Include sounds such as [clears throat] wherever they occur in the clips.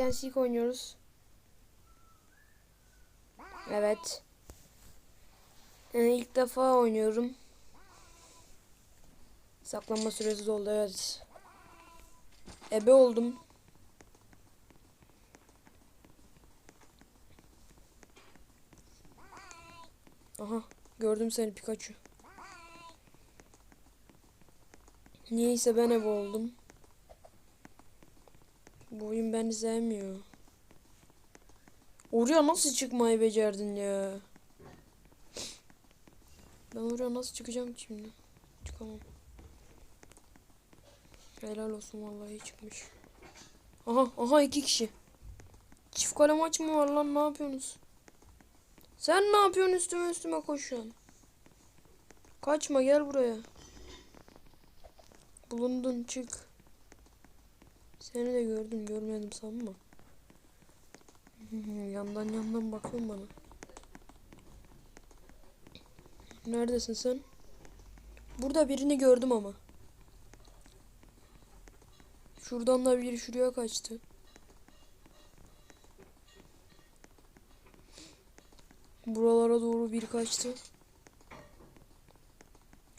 Hide seek oynuyoruz. Evet. Yani ilk defa oynuyorum. Saklanma süresi doldu evet. Ebe oldum. Aha gördüm seni Pikachu. Niyeyse ben ebe oldum. Beni sevmiyor. Oraya nasıl çıkmayı becerdin ya? Ben oraya nasıl çıkacağım şimdi? Çıkamam. Helal olsun vallahi çıkmış. Aha aha iki kişi. Çift kale maç mı var lan ne yapıyorsunuz? Sen ne yapıyorsun üstüme üstüme koşuyorsun? Kaçma gel buraya. Bulundun çık. Seni de gördüm görmedim sanma. [laughs] yandan yandan bakıyorsun bana. Neredesin sen? Burada birini gördüm ama. Şuradan da biri şuraya kaçtı. Buralara doğru bir kaçtı.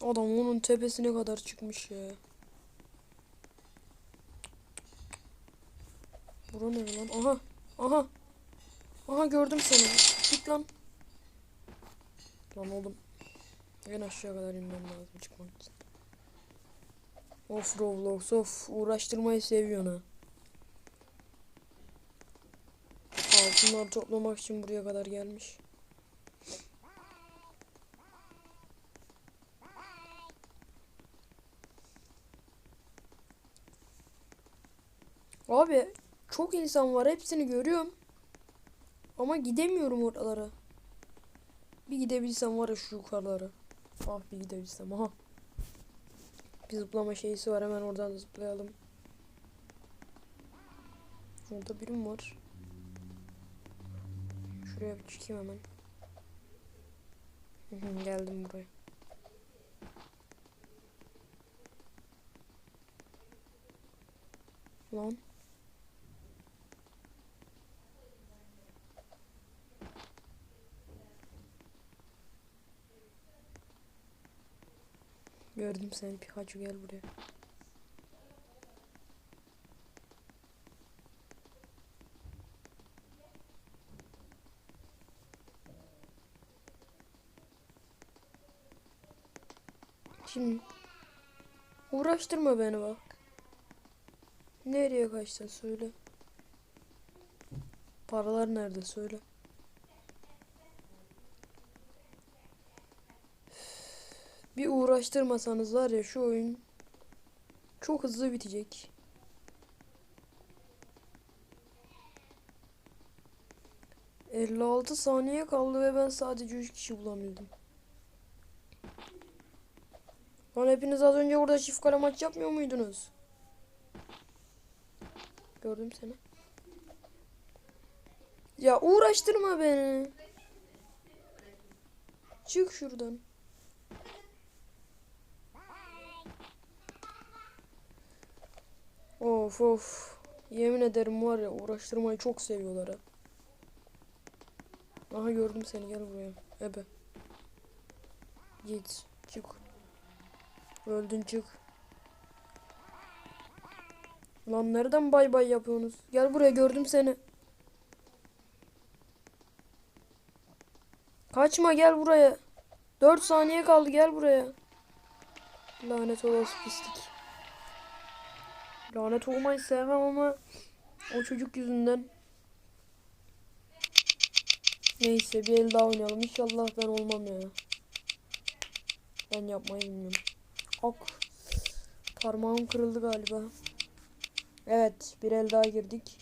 Adam onun tepesine kadar çıkmış ya. Bura ne lan? Aha. Aha. Aha gördüm seni. Git lan. Lan oğlum. En aşağı kadar inmem lazım çıkmak için. Of Roblox of. Uğraştırmayı seviyorsun ha. Altınları toplamak için buraya kadar gelmiş. Abi çok insan var hepsini görüyorum. Ama gidemiyorum oralara. Bir gidebilsem var ya şu yukarılara. Ah bir gidebilsem aha. Bir zıplama şeysi var hemen oradan zıplayalım. Orada birim var. Şuraya bir çıkayım hemen. Geldim buraya. Lan. Gördüm seni Pikachu gel buraya. Şimdi uğraştırma beni bak. Nereye kaçtın söyle. Paralar nerede söyle. Bir uğraştırmasanız var ya şu oyun çok hızlı bitecek. ...56 saniye kaldı ve ben sadece 3 kişi bulabildim. Lan hepiniz az önce burada çift kale maç yapmıyor muydunuz? Gördüm seni. Ya uğraştırma beni. Çık şuradan. Of of. Yemin ederim var ya uğraştırmayı çok seviyorlar ha. Aha gördüm seni gel buraya. Ebe. Git. Çık. Öldün çık. Lan nereden bay bay yapıyorsunuz? Gel buraya gördüm seni. Kaçma gel buraya. 4 saniye kaldı gel buraya. Lanet olası pislik. Lanet olmayı sevmem ama o çocuk yüzünden. Neyse bir el daha oynayalım. İnşallah ben olmam ya. Ben yapmayı bilmiyorum. Ok. Parmağım kırıldı galiba. Evet bir el daha girdik.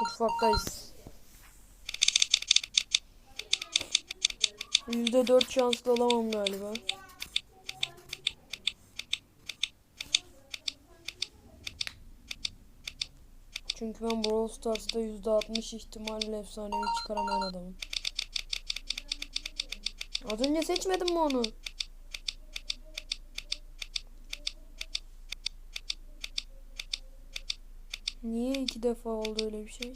Mutfaktayız. Yüzde dört şanslı olamam galiba. Çünkü ben Brawl Stars'ta %60 ihtimalle efsanevi çıkaramayan adamım. Az önce seçmedim mi onu? Niye iki defa oldu öyle bir şey?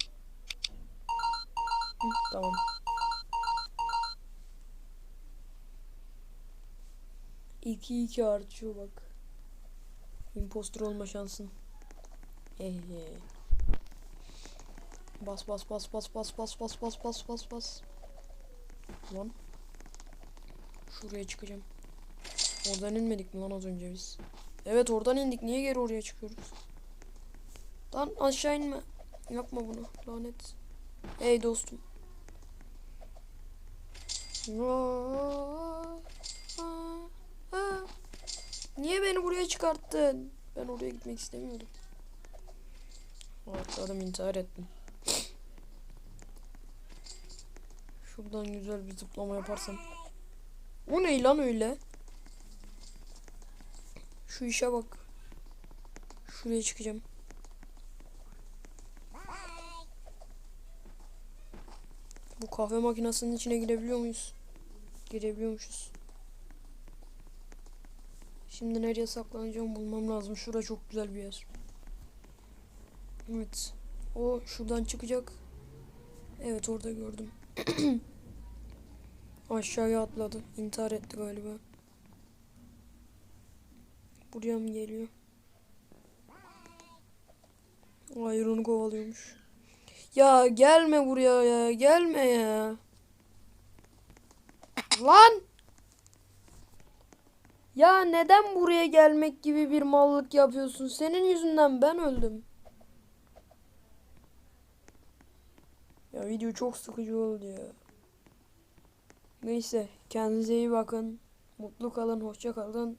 Hı, tamam. İki iki artıyor bak. Impostor olma şansın. Ehe. Bas bas bas bas bas bas bas bas bas bas bas. Lan. Şuraya çıkacağım. Oradan inmedik mi lan az önce biz? Evet oradan indik. Niye geri oraya çıkıyoruz? Lan aşağı inme. Yapma bunu. Lanet. Hey dostum. Niye beni buraya çıkarttın? Ben oraya gitmek istemiyordum. Atladım intihar ettim. Şuradan güzel bir zıplama yaparsam. O ne lan öyle? Şu işe bak. Şuraya çıkacağım. Bu kahve makinesinin içine girebiliyor muyuz? Girebiliyormuşuz. Şimdi nereye saklanacağım bulmam lazım. Şura çok güzel bir yer. Evet. O şuradan çıkacak. Evet orada gördüm. [clears throat] Aşağıya atladı. İntihar etti galiba. Buraya mı geliyor? Hayır onu kovalıyormuş. Ya gelme buraya ya. Gelme ya. Lan! Ya neden buraya gelmek gibi bir mallık yapıyorsun? Senin yüzünden ben öldüm. Ya video çok sıkıcı oldu ya. Neyse kendinize iyi bakın. Mutlu kalın, hoşça kalın.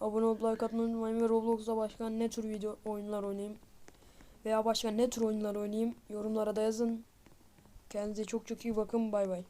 Abone olup like atmayı unutmayın ve Roblox'ta başka ne tür video oyunlar oynayayım veya başka ne tür oyunlar oynayayım yorumlara da yazın. Kendinize çok çok iyi bakın. Bay bay.